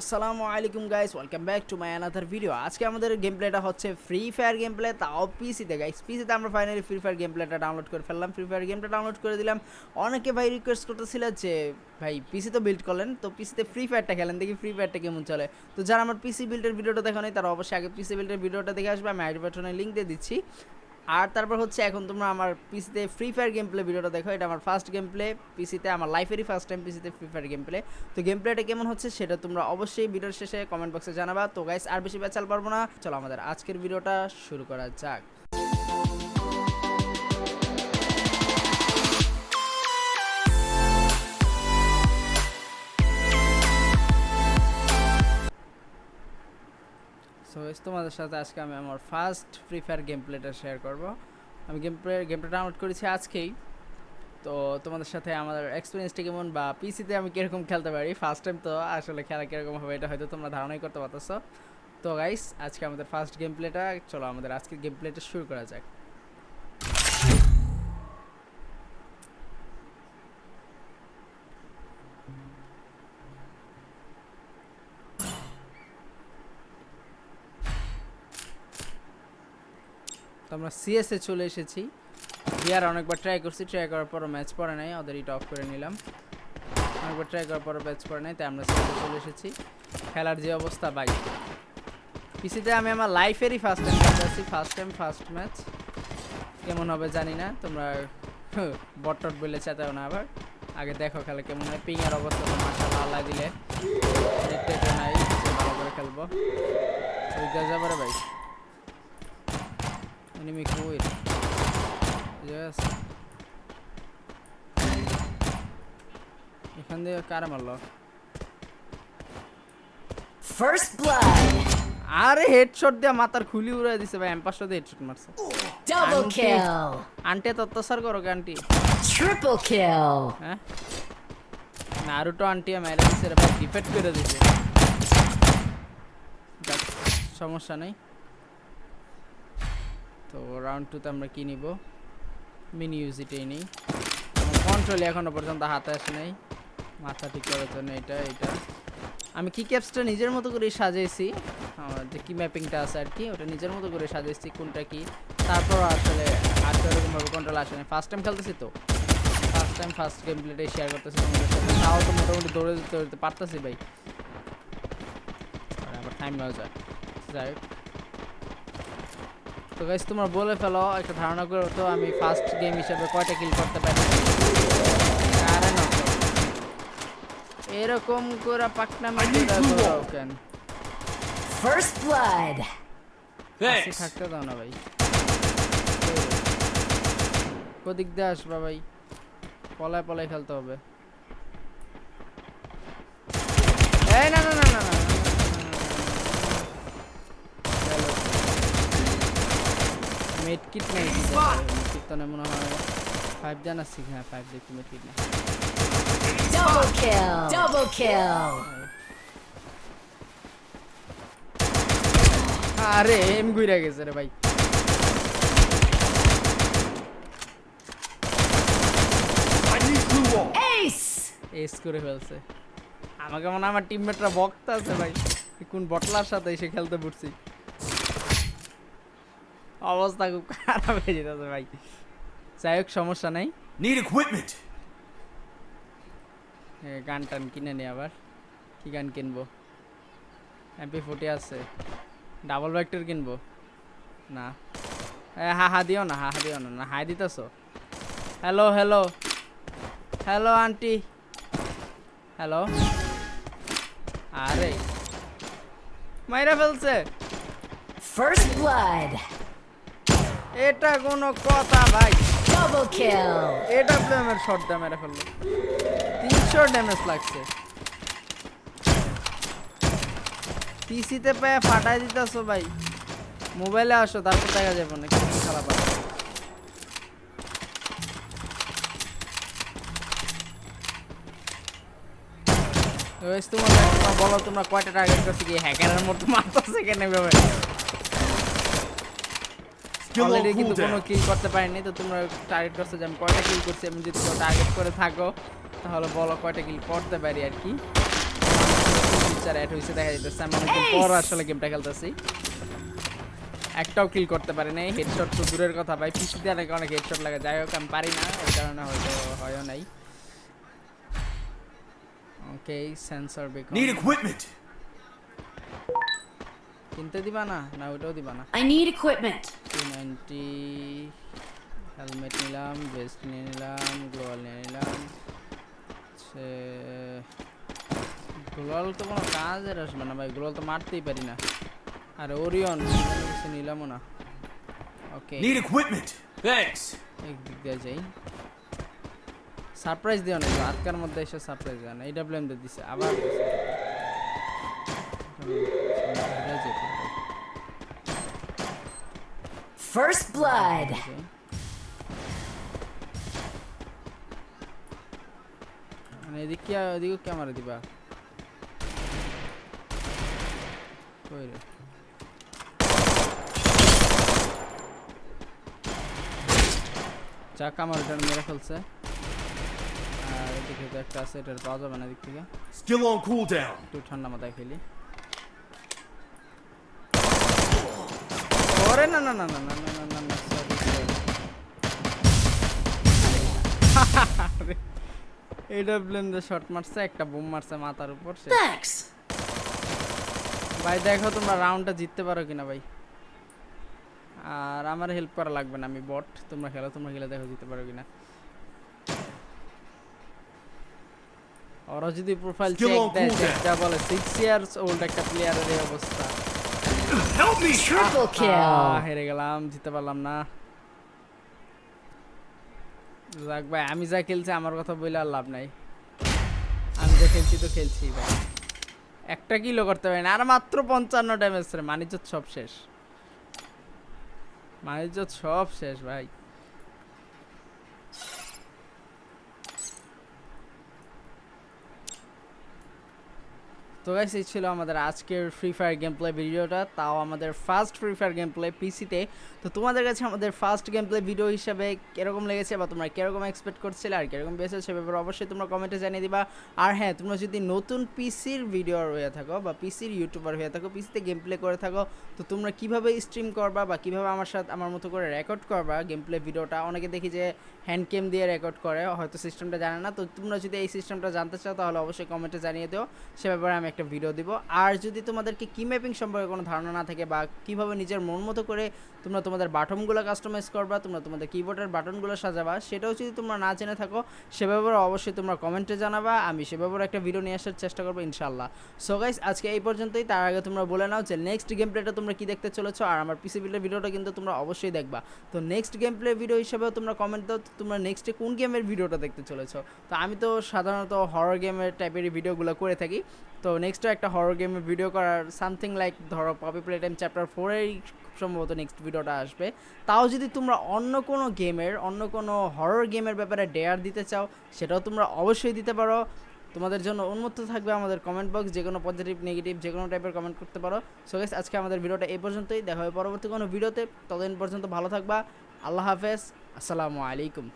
আসসালামু আলাইকুম guys welcome back to my another video আজকে আমাদের গেম প্লেটা হচ্ছে ফ্রি ফায়ার গেম প্লে তাও পিসিতে গাইস পিসিতে আমরা ফাইনালি ফ্রি ফায়ার গেম প্লেটা ডাউনলোড করে ফেললাম। ফ্রি ফায়ার গেমটা ডাউনলোড করে দিলাম। অনেকে ভাই রিকোয়েস্ট করতেছিল যে, ভাই পিসি তো বিল্ড করলেন, তো পিসিতে ফ্রি ফায়ারটা খেলেন, দেখি ফ্রি ফায়ারটা কেমন চলে? তো যারা আমার পিসি বিল্ডের ভিডিওটা দেখা নেই, তারা অবশ্যই আগে পিসি বিল্ডের ভিডিওটা দেখে আসবে। আমি আইডি বাটনে লিঙ্ক দিয়ে দিচ্ছি। আর তারপর হচ্ছে এখন তোমরা আমার পিসিতে ফ্রি ফায়ার গেম প্লে ভিডিওটা দেখো, এটা আমার ফার্স্ট গেম প্লে পিসিতে আমার লাইফেরই ফার্স্ট টাইম পিসিতে ফ্রি ফায়ার গেম প্লে তো গেম প্লেটা কেমন হচ্ছে সেটা তোমরা অবশ্যই ভিডিওর শেষে কমেন্ট বক্সে জানাবা। তো গাইস আর বেশি বেচাল পারব না। চলো আমাদের আজকের ভিডিওটা শুরু করা যাক। সো তোমাদের সাথে আজকে আমি আমার ফার্স্ট ফ্রি ফায়ার গেম প্লেটা শেয়ার করব। আমি গেম প্লে গেমটা ডাউনলোড করেছি আজকেই। তো তোমাদের সাথে আমাদের এক্সপিরিয়েন্সটা কেমন বা পিসিতে আমি কীরকম খেলতে পারি? ফার্স্ট টাইম তো, আসলে খেলা কীরকম হবে এটা হয়তো তোমরা ধারণাই করতে পারতেছো। তো গাইস আজকে আমাদের ফার্স্ট গেম প্লেটা চলো আমাদের আজকের গেম প্লেটা শুরু করা যাক। আমরা সিএসএ চলে এসেছি। বিয়ার অনেকবার ট্রাই করছি ট্রাই করার পরও ম্যাচ পড়ে নাই, ওদের ইটা অফ করে নিলাম। অনেকবার ট্রাই করার পরও ম্যাচ পড়ে নাই, তাই আমরা সিএসএ চলে এসেছি। খেলার যে অবস্থা বাই পিসিতে আমি আমার লাইফেরই ফার্স্ট টাইম খেলতে আসছি ফার্স্ট টাইম ফার্স্ট ম্যাচ কেমন হবে জানি না, তোমরা বটট বলে চেতাও না আবার। আগে দেখো খেলা কেমন হয় পিং এর অবস্থা তো মাশাআল্লাহ, আল্লাহ দিলে। টেট নাই ভালো করে খেলব। ওই যাবারে ভাই। Enemy coil yes এখান দিয়ে কারা মারলো First blood. আরে হেডশট দিয়ে মাথার খুলি উড়াই দিছে ভাই এম পাঁচশো দিয়ে হেডশট মারছে Auntie. kill. আন্টি এত অত্যাচার করো আন্টি kill. হ্যাঁ নারুটো আন্টি মেরে দিছে রে ভাই ডিফেক্ট করে দিছে সমস্যা নেই তো রাউন্ড টুতে আমরা কি নিব? মিনি ইউজিটাই নেই। কন্ট্রোল এখনও পর্যন্ত হাতে আসে নাই। মাথা ঠিক করার জন্য এটা এটা। আমি কি ক্যাপসটা নিজের মতো করে সাজিয়েছি আমার যে কি ম্যাপিংটা আছে আর কি, ওটা নিজের মতো করে সাজিয়েছি কোনটা কি। তারপর আসলে আর তো এরকমভাবে কন্ট্রোল আসে না ফার্স্ট টাইম খেলতেছি তো। ফার্স্ট টাইম ফার্স্ট গেম প্লেটাই শেয়ার করতেছি তাও তো মোটামুটি দৌড়ে দৌড়তে পারতেছি ভাই। আবার টাইম হয়ে যায়। যাই। তো গাইস তোমরা বলে ফেলো একটা ধারণা করে তো আমি ফার্স্ট গেম হিসেবে কয়টা কিল করতে পারি? আরে না। এরকম করে পাকনা মেরে দাও কেন First blood. কাছে থাকতে দাও না ভাই। কদিক দিয়ে আসবা ভাই। পলায় পলায় খেলতে হবে। এই না না না না না মেড কিট নেই কিট তো মনে হয় ফাইভ জান আসছি হ্যাঁ ফাইভ দেখি মেড কিট না Double kill. Double kill. আরে এম গুইরা গেছে রে ভাই. এস করে ফেলছে। আমাকে মনে হয় আমার টিমমেটরা বক্তা আছে ভাই। কোন বটলার সাথে এসে খেলতে পড়ছি অবস্থা খুব খারাপ হয়ে যেতেছে ভাই। যাই হোক সমস্যা নাই। Need equipment. এ, গান টান কিনে নি আবার। কি গান কিনবো? এমপি ফোর্টি আছে। ডাবল ভেক্টর কিনবো? না। এ, হা হা দিও না হা হা দিও না না hi দিতেছো? Hello hello hello aunty hello আরে। মাইরা ফেলছে। First blood. এটা কোনো কথা ভাই। Double kill. এটা প্লেমের শর্ট ড্যামেজ মেরে ফেলল তিনশো ড্যামেজ লাগছে। পিসিতে পেয়ে ফাটাই দিতেছো ভাই। মোবাইলে আসো তারপর দেখা যাবে না কি খারাপ তোমার বলো তোমরা কয়টা টার্গেট করছ কি হ্যাকারের মতো মারতেছে কেন on অলরেডি কিন্তু কোনো. কিল করতে পারিনি তো তোমরা টার্গেট করছ যে আমি কয়টা কিল করছি আমি যদি টার্গেট করে থাকো তাহলে বলো কয়টা কিল করতে পারি আর কি ফিচার অ্যাড হয়েছে দেখা যাইতেছে আমি অনেকদিন পর আসলে গেমটা খেলতেছি একটাও কিল করতে পারি নাই হেডশট তো দূরের কথা ভাই পিসিতে অনেক অনেক হেডশট লাগে যাই হোক আমি পারি না এই কারণে হয়তো হয়ও নাই okay sensor beacon Need equipment. কিনতে দিবা না না ওটাও দিবা না I need equipment. Two ninety helmet নিলাম ভেস্ট নিয়ে নিলাম গ্লোয়াল নিয়ে নিলাম সে গ্লোয়াল তো কোনো কাজের আসবে না ভাই গ্লোয়াল তো মারতেই পারি না আর ওরিয়ন কিছু নিলামও না ওকে Need equipment. Thanks. একদিক দিয়ে যাই সারপ্রাইজ দিও না আটকার মধ্যে এসে সারপ্রাইজ দেওয়া না এইটা ব্লেম দিয়ে দিছে আবার। এটা? First blood. মানে এদিক কি ওদিকে ক্যামেরা দিবা। কই রে? চাক আমার ওটার মেরে ফেলছে। আর এদিকে তো একটা আছে এটার পাওয়া যাবে না এদিক থেকে। Skill on cooldown. একটু ঠান্ডা মাথায় খেলি। ওরে না না না না না না না না এইটা ব্লেম দিয়ে শট মারছে একটা বুম মারছে মাথার উপর সে. ভাই দেখো তোমরা রাউন্ডটা জিততে পারো কিনা ভাই। আর আমার হেল্প করা লাগবে না আমি বট তোমরা খেলো তোমরা খেলে দেখো জিততে পারো কিনা। ওরা যদি প্রোফাইল চেক দেয়. চেকটা বলে সিক্স ইয়ার্স ওল্ড একটা প্লেয়ারের এই অবস্থা। Help me. Triple kill. হেরে গেলাম জিততে পারলাম না। যাক ভাই আমি যা খেলছি আমার কথা বলে আর লাভ নাই। আমি যা খেলছি তো খেলছি ভাই। একটা কিলো করতে পারি না আর মাত্র পঞ্চান্ন ড্যামেজ রে মানিজ্জত সব শেষ। মানিজ্জত সব শেষ ভাই। তো গাইস এই ছিল আমাদের আজকের ফ্রি ফায়ার গেম প্লে ভিডিওটা তাও আমাদের first Free Fire game play পিসিতে তো তোমাদের কাছে আমাদের ফার্স্ট গেম প্লে ভিডিও হিসাবে কীরকম লেগেছে বা তোমরা কীরকম এক্সপেক্ট করছিলে আর কীরকম পেয়েছে সে ব্যাপারে অবশ্যই তোমরা কমেন্টে জানিয়ে দিবা। আর হ্যাঁ তোমরা যদি নতুন পিসির ভিডিওর হয়ে থাকো বা পিসির ইউটিউবার হয়ে থাকো পিসিতে গেম প্লে করে থাকো, তো তোমরা কীভাবে স্ট্রিম করবা বা কীভাবে আমার সাথে, আমার মতো করে রেকর্ড করবা গেম প্লে ভিডিওটা অনেকে দেখি যে হ্যান্ড ক্যাম দিয়ে রেকর্ড করে, হয়তো সিস্টেমটা জানে না। তো তোমরা যদি এই সিস্টেমটা জানতে চাও, তাহলে অবশ্যই কমেন্টে জানিয়ে দিও। সে ব্যাপারে আমি একটা ভিডিও দিব। আর যদি তোমাদেরকে কি ম্যাপিং সম্পর্কে কোনো ধারণা না থাকে বা কীভাবে নিজের মন মতো করে তোমরা তোমাদের বাটনগুলো কাস্টমাইজ করবা, তোমরা তোমাদের কিবোর্ডের বাটনগুলো সাজাবা, সেটাও যদি তোমরা না জেনে থাকো, সে ব্যাপারে অবশ্যই তোমরা কমেন্টে জানাবা। আমি সে ব্যাপারে একটা ভিডিও নিয়ে আসার চেষ্টা করব ইনশাল্লাহ সো গাইস আজকে এই পর্যন্তই। তার আগে তোমরা বলে নাও যে নেক্সট গেম প্লেটা তোমরা কি দেখতে চলেছো, আর আমার পিসি বিল্ডের ভিডিওটা কিন্তু তোমরা অবশ্যই দেখবা। তো নেক্সট গেম প্লে ভিডিও হিসেবেও তোমরা কমেন্ট দাও তোমরা নেক্সটে কোন গেমের ভিডিওটা দেখতে চলেছো। তো আমি তো সাধারণত হরর গেমের টাইপের ভিডিওগুলো করে থাকি। তো নেক্সটও একটা হরর গেমে ভিডিও করার সামথিং লাইক ধরো পপি প্লে টাইম চ্যাপ্টার ফোরেই সম্ভবত নেক্সট ভিডিওটা আসবে। তাও যদি তোমরা অন্য কোনো গেমের অন্য কোনো হরর গেমের ব্যাপারে ডেয়ার দিতে চাও, সেটাও তোমরা অবশ্যই দিতে পারো। তোমাদের জন্য উন্মুক্ত থাকবে আমাদের কমেন্ট বক্স যে কোনো পজিটিভ নেগেটিভ যে কোনো টাইপের কমেন্ট করতে পারো। সো গাইস আজকে আমাদের ভিডিওটা এই পর্যন্তই। দেখা হবে পরবর্তী কোনো ভিডিওতে ততদিন পর্যন্ত ভালো থাকবা। আল্লাহ হাফেজ। আসসালামু আলাইকুম.